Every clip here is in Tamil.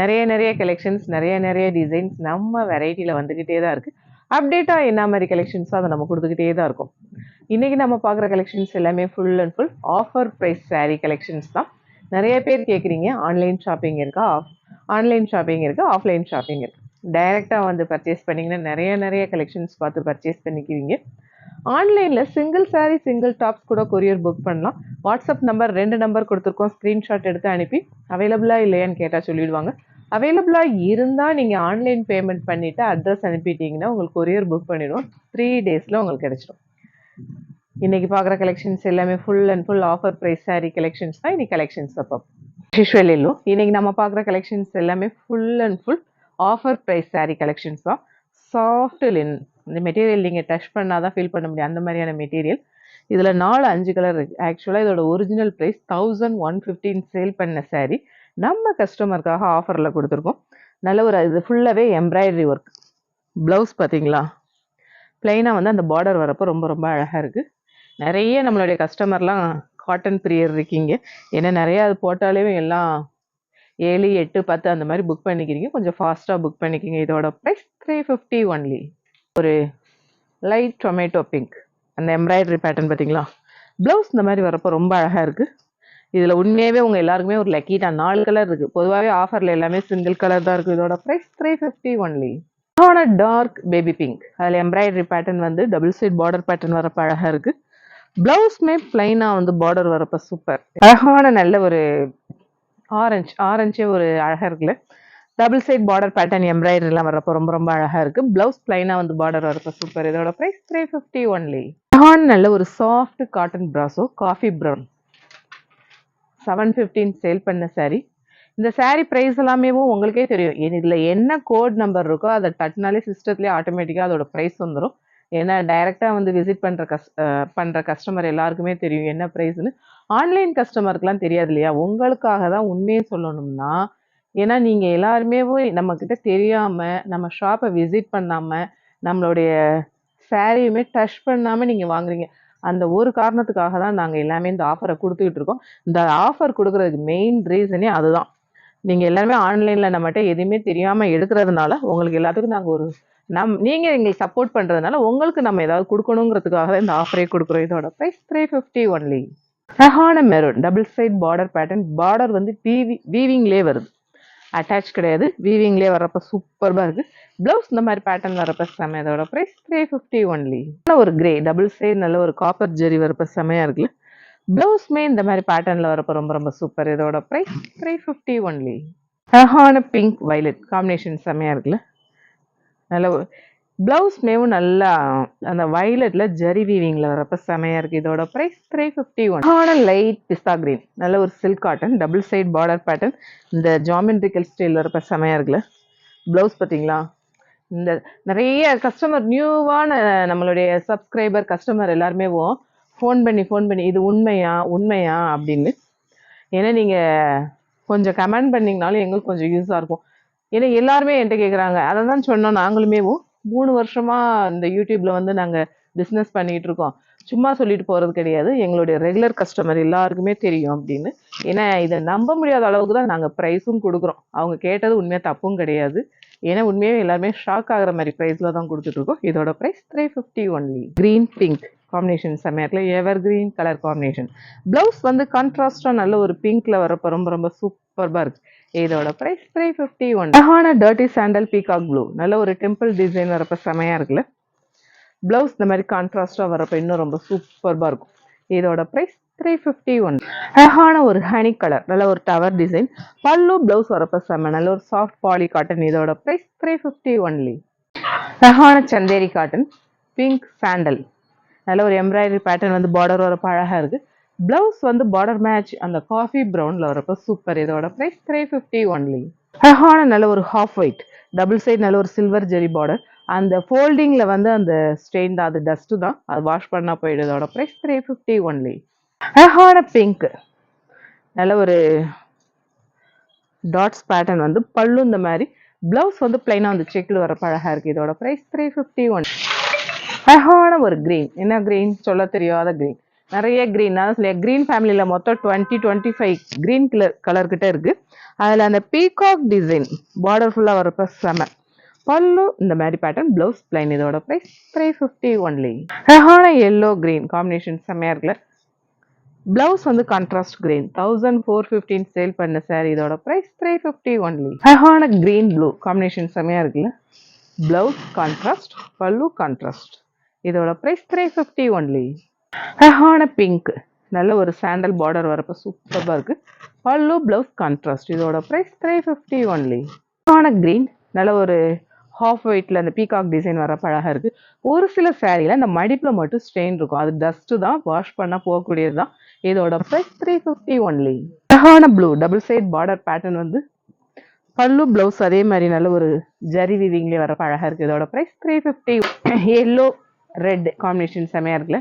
நிறைய நிறைய கலெக்ஷன்ஸ் நிறைய நிறைய டிசைன்ஸ் நம்ம வெரைட்டியில் வந்துக்கிட்டே தான் இருக்குது அப்டேட்டாக என்ன மாதிரி கலெக்ஷன்ஸோ அதை நம்ம கொடுத்துக்கிட்டே தான் இருக்கும். இன்றைக்கி நம்ம பார்க்குற கலெக்ஷன்ஸ் எல்லாமே full and full offer price sari collections தான். நிறைய பேர் கேட்குறீங்க ஆன்லைன் ஷாப்பிங் இருக்கா? ஆஃப் ஆன்லைன் ஷாப்பிங் இருக்குது ஆஃப்லைன் ஷாப்பிங் இருக்குது டைரெக்டாக வந்து பர்ச்சேஸ் பண்ணிங்கன்னா நிறைய நிறைய கலெக்ஷன்ஸ் பார்த்து பர்ச்சேஸ் பண்ணிக்குவீங்க. ஆன்லைனில் சிங்கிள் சாரீ சிங்கிள் டாப்ஸ் கூட கொரியர் புக் பண்ணலாம். வாட்ஸ்அப் நம்பர் ரெண்டு நம்பர் கொடுத்துருக்கோம். ஸ்க்ரீன்ஷாட் எடுத்து அனுப்பி. அவைலபிளாக இல்லையான்னு கேட்டால் சொல்லிவிடுவாங்க அவைலபிளாக இருந்தால் நீங்கள் ஆன்லைன் பேமெண்ட் பண்ணிவிட்டு அட்ரஸ் அனுப்பிட்டீங்கன்னா உங்களுக்கு கொரியர் புக் பண்ணிவிடுவோம் த்ரீ டேஸில் உங்களுக்கு கிடச்சிடும். இன்றைக்கி பார்க்குற கலெக்ஷன்ஸ் எல்லாமே full and full offer price sari collections தான். இன்றைக்கி கலெக்ஷன்ஸ் அப்போ யூஸ்வல் இன்றைக்கி நம்ம பார்க்குற கலெக்ஷன்ஸ் எல்லாமே full and full offer price sari collections தான். சாஃப்ட் லின் இந்த மெட்டீரியல் நீங்கள் டச் பண்ணால் தான் ஃபீல் பண்ண முடியும். அந்த மாதிரியான மெட்டீரியல் இதில் நாலு அஞ்சு கலர் இருக்குது ஆக்சுவலாக இதோட original price thousand one fifteen sale பண்ண சாரீ நம்ம கஸ்டமருக்காக ஆஃபரில் கொடுத்துருக்கோம். நல்ல ஒரு இது ஃபுல்லாகவே எம்ப்ராய்டரி ஒர்க் ப்ளவுஸ் பார்த்தீங்களா? ப்ளைனாக வந்து அந்த பார்டர் வரப்போ ரொம்ப ரொம்ப அழகாக இருக்குது நிறைய நம்மளுடைய கஸ்டமர்லாம் காட்டன் பிரியர் இருக்கீங்க. ஏன்னா நிறையா அது போட்டாலே எல்லாம் ஏழு எட்டு பத்து அந்த மாதிரி புக் பண்ணிக்கிறீங்க. கொஞ்சம் ஃபாஸ்ட்டாக புக் பண்ணிக்கிங்க. இதோட ப்ரைஸ் த்ரீ ஃபிஃப்டி ஒன்லி ஒரு லைட் டொமேட்டோ பிங்க் அந்த எம்ப்ராய்டரி பேட்டர்ன் பார்த்தீங்களா? ப்ளவுஸ் இந்த மாதிரி வரப்போ ரொம்ப அழகாக இருக்குது இதில் உண்மையாகவே உங்கள் எல்லாருக்குமே ஒரு லக்கி தான். நாலு கலர் இருக்குது பொதுவாகவே ஆஃபரில் எல்லாமே சிங்கிள் கலர் தான் இருக்குது இதோட ப்ரைஸ் த்ரீ ஃபிஃப்டி ஒன்லி அழகான டார்க் பேபி பிங்க் அதில் எம்ப்ராய்டரி பேட்டர்ன் வந்து டபுள் சைட் பார்டர் பேட்டர்ன் வரப்போ அழகாக இருக்குது ப்ளவுஸ்மே ப்ளைனாக வந்து பார்டர் வரப்போ சூப்பர் அழகான நல்ல ஒரு ஆரஞ்ச் ஆரஞ்சே ஒரு அழகாக இருக்குல்ல. டபுள் சைட் பார்டர் பேட்டர்ன் எம்ப்ராய்டரிலாம் வரப்போ ரொம்ப ரொம்ப அழகாக இருக்குது ப்ளவுஸ் ப்ளைனாக வந்து பார்டர் வரப்போ சூப்பர் இதோட ப்ரைஸ் த்ரீ ஃபிஃப்டி ஒன்லி அழகான நல்ல ஒரு soft cotton brasso coffee brown seven fifteen sale பண்ண சாரீ இந்த சாரீ ப்ரைஸ் எல்லாமேவும் உங்களுக்கே தெரியும். இதில் என்ன கோட் நம்பர் இருக்கோ அதை டட்னாலே சிஸ்டத்துலேயே ஆட்டோமேட்டிக்காக அதோட ப்ரைஸ் வந்துடும் ஏன்னா டைரெக்டாக வந்து விசிட் பண்ணுற கஸ் பண்ணுற கஸ்டமர் எல்லாருக்குமே தெரியும் என்ன ப்ரைஸ்னு ஆன்லைன் கஸ்டமருக்குலாம் தெரியாது இல்லையா? உங்களுக்காக தான் உண்மையை சொல்லணும்னா ஏன்னா நீங்கள் எல்லாருமே நம்மக்கிட்ட தெரியாமல் நம்ம ஷாப்பை விசிட் பண்ணாமல் நம்மளுடைய சாரியுமே டச் பண்ணாமல் நீங்கள் வாங்குறீங்க. அந்த ஒரு காரணத்துக்காக தான் நாங்கள் எல்லாமே இந்த ஆஃபரை கொடுத்துக்கிட்டு இருக்கோம். இந்த ஆஃபர் கொடுக்குறதுக்கு மெயின் ரீசனே அதுதான். நீங்கள் எல்லாருமே ஆன்லைனில் நம்மகிட்ட எதுவுமே தெரியாமல் எடுக்கிறதுனால உங்களுக்கு எல்லாத்துக்கும் நாங்கள் ஒரு நம் நீங்கள் எங்களுக்கு சப்போர்ட் பண்ணுறதுனால உங்களுக்கு நம்ம ஏதாவது கொடுக்கணுங்கிறதுக்காக தான் இந்த ஆஃபரே கொடுக்குறோம். இதோட ப்ரைஸ் த்ரீ ஃபிஃப்டி ஒன்லி அழகான maroon double side border pattern border வந்து வீவி வீவிங்லேயே வருது. அட்டாச் கிடையாது. வீவிங்லேயே வரப்போ சூப்பர்பாக இருக்குது ப்ளவுஸ் இந்த மாதிரி பேட்டர்ன் வரப்போ செம்ம இதோட ப்ரைஸ் த்ரீ ஃபிஃப்டி ஒன்லி நல்ல ஒரு கிரே டபுள் சைட் நல்ல ஒரு காப்பர் ஜெரி வரப்போ செமையாக இருக்குல்ல. ப்ளவுஸ்மே இந்த மாதிரி பேட்டர்னில் வரப்போ ரொம்ப ரொம்ப சூப்பர் இதோட ப்ரைஸ் த்ரீ ஃபிஃப்டி ஒன்லி அழகான பிங்க் வைலட் காம்பினேஷன் செமையாக இருக்குல்ல. நல்ல பிளவுஸ்மேவும் நல்லா அந்த வயலட்டில் ஜரி வீவிங்கில் வரப்போ செமையாக இருக்குது இதோட ப்ரைஸ் த்ரீ ஃபிஃப்டி ஒன் ஆன லைட் பிஸ்தா க்ரீன் நல்ல ஒரு silk cotton double side border pattern இந்த ஜாமெண்ட்ரிக்கல் ஸ்டைல் வரப்போ செமையாக இருக்குல்ல. ப்ளவுஸ் பார்த்தீங்களா இந்த நிறைய கஸ்டமர் நியூவான நம்மளுடைய சப்ஸ்கிரைபர் கஸ்டமர் எல்லாருமே ஃபோன் பண்ணி ஃபோன் பண்ணி இது உண்மையா உண்மையா அப்படின்னு. ஏன்னா நீங்கள் கொஞ்சம் கமெண்ட் பண்ணிங்கனாலும் எங்களுக்கு கொஞ்சம் யூஸாக இருக்கும். ஏன்னா எல்லாருமே என்கிட்ட கேட்குறாங்க அதை தான் சொன்னோம் நாங்களுமேவும் மூணு வருஷமாக இந்த யூடியூப்பில் வந்து நாங்கள் பிஸ்னஸ் பண்ணிகிட்டு இருக்கோம். சும்மா சொல்லிட்டு போகிறது கிடையாது. எங்களுடைய ரெகுலர் கஸ்டமர் எல்லாருக்குமே தெரியும் அப்படின்னு. ஏன்னா இதை நம்ப முடியாத அளவுக்கு தான் நாங்கள் ப்ரைஸும் கொடுக்குறோம். அவங்க கேட்டது உண்மையாக தப்பும் கிடையாது. ஏன்னா உண்மையாக எல்லாருமே ஷாக் ஆகிற மாதிரி ப்ரைஸில் தான் கொடுத்துட்ருக்கோம் இதோட price three fifty only green pink combination செம்மையாக ever green colour combination blouse வந்து கான்ட்ராஸ்டாக நல்ல ஒரு பிங்க்கில் வரப்போ ரொம்ப ரொம்ப சூப்பர்பாக இருக்குது இதோட ப்ரைஸ் த்ரீ ஃபிஃப்டி ஒன் அழகான டர்ட்டி சாண்டல் பீகாக் ப்ளூ நல்ல ஒரு டெம்பிள் டிசைன் வரப்போ செமையாக இருக்குல்ல? ப்ளவுஸ் இந்த மாதிரி கான்ட்ராஸ்டாக வரப்போ இன்னும் ரொம்ப சூப்பர்பாக இருக்கும். இதோட ப்ரைஸ் த்ரீ ஃபிஃப்டி ஒன் அழகான ஒரு ஹனி கலர் நல்ல ஒரு டவர் டிசைன் பல்லு ப்ளவுஸ் வரப்போ செம்ம நல்ல ஒரு சாஃப்ட் பாலி காட்டன் இதோட ப்ரைஸ் த்ரீ ஃபிஃப்டி ஒன்லி அழகான சந்தேரி காட்டன் பிங்க் சாண்டல் நல்ல ஒரு எம்ப்ராய்டரி பேட்டர்ன் வந்து பார்டர் வரப்போ அழகாக இருக்குது பிளவுஸ் வந்து பார்டர் மேட்ச் அந்த காஃபி ப்ரௌனில் வரப்போ சூப்பர் இதோட ப்ரைஸ் த்ரீ ஃபிஃப்டி ஒன்லி அழகான நல்ல ஒரு ஹாஃப் ஒயிட் டபுள் சைட் நல்ல ஒரு சில்வர் ஜெரி பார்டர் அந்த ஃபோல்டிங்கில் வந்து அந்த ஸ்டெயின் தான் அது டஸ்ட்டு தான். அது வாஷ் பண்ணால் போயிடுது அதோட ப்ரைஸ் த்ரீ ஃபிஃப்டி ஒன்லி அழகான பிங்க் நல்ல ஒரு டாட்ஸ் பேட்டர்ன் வந்து பல்லு இந்த மாதிரி. ப்ளவுஸ் வந்து பிளைனாக வந்து செக்கில் வர அழகாக இருக்குது இதோட ப்ரைஸ் த்ரீ ஃபிஃப்டி ஒன் அழகான ஒரு க்ரீன் என்ன க்ரீன் சொல்ல தெரியாத க்ரீன் நிறைய க்ரீன் அதான் சொல்ல க்ரீன் ஃபேமிலியில் மொத்தம் twenty twenty five green colour colour கிட்ட இருக்குது அதில் அந்த பீகாக் டிசைன் பார்டர் ஃபுல்லாக வரப்ப செம. பல்லு இந்த மாதிரி பேட்டர்ன் ப்ளவுஸ் பிளைன் இதோட ப்ரைஸ் த்ரீ ஃபிஃப்டி ஒன்லி அழகான எல்லோ க்ரீன் காம்பினேஷன் செம்மையாக இருக்குல்ல? பிளவுஸ் வந்து contrast green thousand four fifteen sale பண்ண சார் இதோட ப்ரைஸ் த்ரீ ஃபிஃப்டி ஒன்லி அழகான கிரீன் ப்ளூ காம்பினேஷன் செம்மையாக இருக்குல்ல? பிளவுஸ் கான்ட்ராஸ்ட் பல்லு கான்ட்ராஸ்ட் இதோட ப்ரைஸ் த்ரீ ஃபிஃப்டி ஒன்லி அழகான பிங்க் நல்ல ஒரு சாண்டல் பார்டர் வரப்போ சூப்பராக இருக்குது பல்லு பிளவுஸ் கான்ட்ராஸ்ட் இதோட ப்ரைஸ் த்ரீ ஃபிஃப்டி ஒன்லி அழகான கிரீன் நல்ல ஒரு ஹாஃப் ஒயிட்டில் அந்த பீகாக் டிசைன் வர அழகாக இருக்குது ஒரு சில சேரீயில் அந்த மடிப்பில் மட்டும் ஸ்டெயின் இருக்கும். அது டஸ்ட்டு தான். வாஷ் பண்ணால் போகக்கூடியது தான். இதோட ப்ரைஸ் த்ரீ ஃபிஃப்டி ஒன்லி அழகான blue double side border pattern வந்து பல்லு பிளவுஸ் அதே மாதிரி நல்ல ஒரு ஜரி விவிங்லேயே வர அழகாக இருக்குது இதோட price three fifty yellow red combination செமையாக இருக்குல்ல.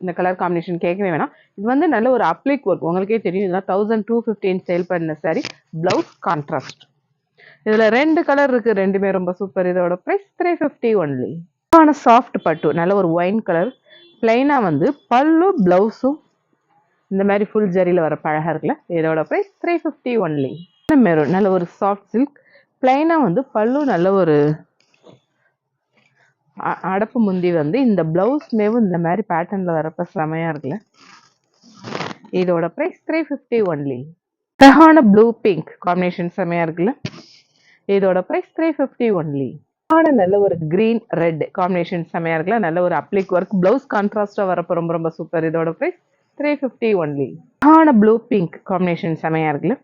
இந்த கலர் காம்பினேஷன் கேட்கவே வேணாம். இது வந்து நல்ல ஒரு அப்ளிக் ஒர்க் உங்களுக்கே தெரியும் இதெல்லாம் தௌசண்ட் டூ ஃபிஃப்டின் சேல் பண்ண சாரி பிளவுஸ் கான்ட்ராஸ்ட் இதில் ரெண்டு கலர் இருக்கு ரெண்டுமே ரொம்ப சூப்பர் இதோட ப்ரைஸ் த்ரீ ஃபிஃப்டி ஒன்லி ஆன சாஃப்ட் பட்டு நல்ல ஒரு ஒயின் கலர் பிளைனாக வந்து பல்லு பிளவுஸும் இந்த மாதிரி ஃபுல் ஜரியில் வர பழகா இருக்குல்ல இதோட price three fifty only maroon நல்ல ஒரு சாஃப்ட் சில்க் பிளைனாக வந்து பல்லு நல்ல ஒரு அடப்பு முந்தி வந்து இந்த ப்ளவுஸ் மேவும் இந்த மாதிரி பேட்டர்ன்ல வரப்ப செமையா இருக்குல்ல? இதோட ப்ரைஸ் த்ரீ ஃபிஃப்டி ஒன்லி ரஹான ப்ளூ பிங்க் காம்பினேஷன் செமையா இருக்குல்ல? இதோட ப்ரைஸ் த்ரீ ஃபிஃப்டி ஒன்லி ஆன நல்ல ஒரு கிரீன் ரெட் காம்பினேஷன் செமையா இருக்குல்ல? நல்ல ஒரு அப்ளிக் ஒர்க் பிளவுஸ் கான்ட்ராஸ்டா வரப்ப ரொம்ப ரொம்ப சூப்பர் இதோட ப்ரைஸ் த்ரீ ஃபிஃப்டி ஒன்லி ஆன ப்ளூ பிங்க் காம்பினேஷன் செமையா இருக்குல்ல?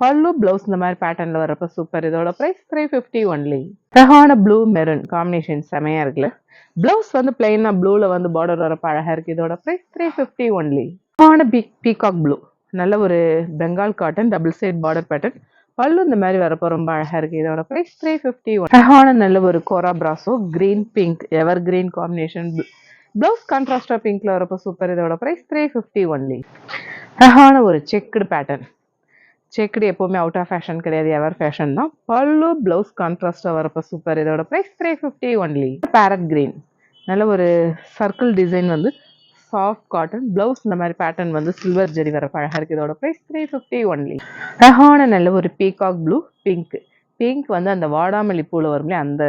பல்லு பிளவுஸ் இந்த மாதிரி பேட்டர்ன்ல வரப்ப சூப்பர் இதோட ப்ரைஸ் த்ரீ ஃபிஃப்டி ஒன்லி ரஹான ப்ளூ மெரூன் காம்பினேஷன் செமையா இருக்குல்ல? பிளவுஸ் வந்து பிளைனா ப்ளூல வந்து பார்டர் வரப்ப அழகா இருக்கு. இதோட ப்ரைஸ் த்ரீ ஃபிஃப்டி ஒன்லி ஆன பீ பீகாக் ப்ளூ நல்ல ஒரு Bengal cotton double side border pattern pallu இந்த மாதிரி வரப்போ ரொம்ப அழகா இருக்கு. இதோட ப்ரைஸ் த்ரீ ஃபிஃப்டி ஒன் அழகான நல்ல ஒரு கோரா brasso green pink ever green combination blouse கான்ட்ராஸ்டா பிங்க்ல வரப்போ சூப்பர் இதோட ப்ரைஸ் த்ரீ ஃபிஃப்டி ஒன்லி அழகான ஒரு செக்குடு பேட்டர்ன் செக்குடு எப்போவுமே அவுட் ஆஃப் ஃபேஷன் கிடையாது எவர் ஃபேஷன் தான். பல்லு பிளவுஸ் கான்ட்ராஸ்டாக வரப்போ சூப்பர் இதோட price three fifty only parrot green நல்ல ஒரு சர்க்கிள் டிசைன் வந்து சாஃப்ட் காட்டன் பிளவுஸ் இந்த மாதிரி பேட்டர்ன் வந்து சில்வர் ஜெரி வர அழகாக இருக்குது இதோட ப்ரைஸ் த்ரீ ஃபிஃப்டி ஒன்லி அழகான நல்ல ஒரு பீகாக் ப்ளூ பிங்க் பிங்க் வந்து அந்த வாடாமல்லி பூவில் வரும்ல அந்த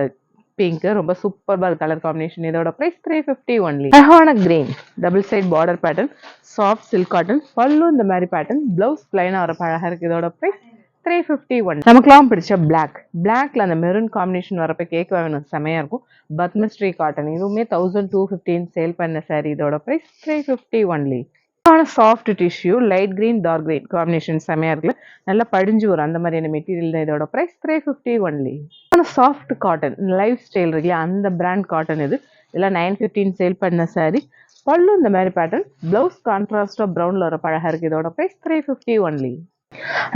பிங்க் ரொம்ப சூப்பராக இருக்கு கலர் காம்பினேஷன் இதோட ப்ரைஸ் த்ரீ ஃபிஃப்டி ஒன்லி அழகான green double side border pattern soft silk cotton pallu இந்த மாதிரி பேட்டர்ன் பிளவுஸ் பிளைனாக வர அழகா இருக்கு. இதோட ப்ரைஸ் த்ரீ ஃபிஃப்டி ஒன் நமக்குலாம் பிடிச்ச பிளாக் பிளாக்ல அந்த மெரூன் காம்பினேஷன் வரப்ப கேட்க வேணும் செமையா இருக்கும். பத்மஸ்ரீ காட்டன் இதுவுமே தௌசண்ட் டூ ஃபிஃப்டின் சேல் பண்ண சாரி இதோட price three fifty only soft tissue light green dark green combination செமையாக இருக்குல்ல? நல்லா படிஞ்சு வரும். அந்த மாதிரியான மெட்டீரியல் தான் இதோட price three fifty only soft cotton Lifestyle இருக்குல்ல அந்த பிராண்ட் காட்டன் இது. இதெல்லாம் நைன் ஃபிஃப்டின் சேல் பண்ண சாரி பல்லு இந்த மாதிரி பேட்டர்ன் ப்ளவுஸ் கான்ட்ராஸ்டாக ப்ரௌனில் வர பழக இருக்கு இதோட ப்ரைஸ் த்ரீ ஃபிஃப்டி ஒன்லி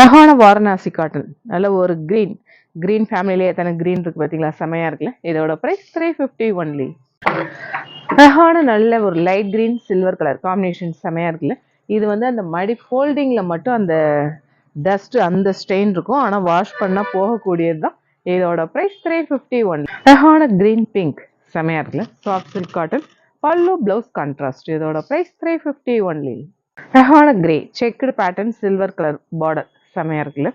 அழகான வாரணாசி காட்டன் நல்ல ஒரு கிரீன் கிரீன் ஃபேமிலியிலே எத்தனை கிரீன் இருக்கு பார்த்தீங்களா? செமையா இருக்குல்ல? இதோட ப்ரைஸ் த்ரீ ஃபிஃப்டி ஒன்லி அழகான நல்ல ஒரு light green silver colour combination செமையாக இருக்குல்ல. இது வந்து அந்த மடி ஃபோல்டிங்கில் மட்டும் அந்த டஸ்ட் அந்த ஸ்டெயின் இருக்கும். ஆனால் வாஷ் பண்ணால் போகக்கூடியது தான் இதோட ப்ரைஸ் த்ரீ ஃபிஃப்டி ஒன் அழகான க்ரீன் பிங்க் செமையாக இருக்குல்ல. Soft silk cotton pallu blouse contrast இதோட ப்ரைஸ் த்ரீ ஃபிஃப்டி ஒன்லி அழகான grey checked pattern silver colour border செமையாக இருக்குல்ல.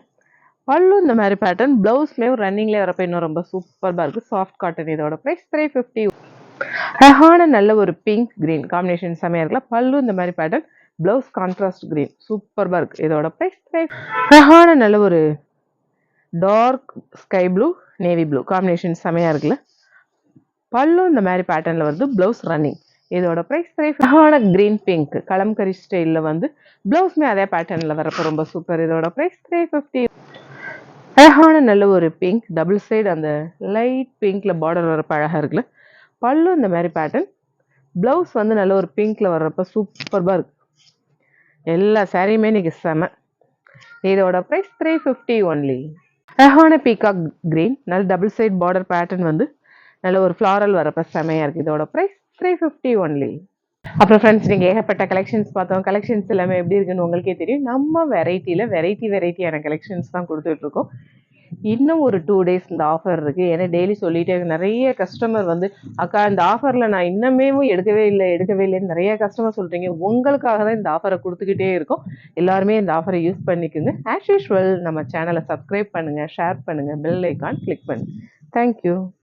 பல்லு இந்த மாதிரி பேட்டர்ன் பிளவுஸ்லேயும் ரன்னிங்லேயே வரப்போ இன்னும் ரொம்ப சூப்பராக இருக்குது சாஃப்ட் காட்டன் இதோட ப்ரைஸ் த்ரீ ஃபிஃப்டி அழகான நல்ல ஒரு பிங்க் கிரீன் காம்பினேஷன் செமையாக இருக்குல்ல? பல்லு இந்த மாதிரி பேட்டர்ன் பிளவுஸ் கான்ட்ராஸ்ட் கிரீன் சூப்பர்பாக இருக்குது இதோட ப்ரைஸ் த்ரீ அழகான நல்ல ஒரு dark sky blue navy blue combination செமையாக இருக்குல்ல? பல்லு இந்த மாதிரி பேட்டர்னில் வந்து பிளவுஸ் ரன்னிங் இதோட ப்ரைஸ் த்ரீ அழகான கிரீன் பிங்க் கலம்கரி ஸ்டைலில் வந்து பிளவுஸ்மே அதே பேட்டர்னில் வரப்போ ரொம்ப சூப்பர் இதோட ப்ரைஸ் த்ரீ ஃபிஃப்டி அழகான நல்ல ஒரு பிங்க் டபுள் சைடு அந்த லைட் பிங்க்ல பார்டர் வரப்போ அழகாக இருக்குல்ல? பல்லு இந்த மாதிரி பேட்டர்ன் ப்ளவுஸ் வந்து நல்ல ஒரு பிங்க்ல வர்றப்ப சூப்பர்பாக இருக்குது எல்லா சாரியுமே இன்னைக்கு செம. இதோட ப்ரைஸ் த்ரீ ஃபிஃப்டி ஒன்லி ரஹான பீகாக் கிரீன் நல்ல டபுள் சைட் பார்டர் பேட்டர்ன் வந்து நல்ல ஒரு ஃப்ளாரல் வரப்ப செமையாக இருக்குது இதோட ப்ரைஸ் த்ரீ ஃபிஃப்டி ஒன்லி அப்புறம் ஃப்ரெண்ட்ஸ் நீங்கள் ஏகப்பட்ட கலெக்ஷன்ஸ் பார்த்தோம். கலெக்ஷன்ஸ் எல்லாமே எப்படி இருக்குன்னு உங்களுக்கே தெரியும். நம்ம வெரைட்டியில் வெரைட்டி வெரைட்டியான கலெக்ஷன்ஸ் தான் கொடுத்துட்ருக்கோம் இன்னும் ஒரு டூ டேஸ் இந்த ஆஃபர் இருக்குது ஏன்னா டெய்லி சொல்லிட்டே நிறைய கஸ்டமர் வந்து அக்கா இந்த ஆஃபரில் நான் இன்னமே எடுக்கவே இல்லை எடுக்கவே இல்லைன்னு நிறைய கஸ்டமர் சொல்கிறீங்க உங்களுக்காக தான் இந்த ஆஃபரை கொடுத்துக்கிட்டே இருக்கோம். எல்லாருமே இந்த ஆஃபரை யூஸ் பண்ணிக்கோங்க. ஆஸ் யூஷுவல் நம்ம சேனலை சப்ஸ்கிரைப் பண்ணுங்கள் ஷேர் பண்ணுங்கள் பெல் ஐக்கான் கிளிக் பண்ணுங்கள் தேங்க்யூ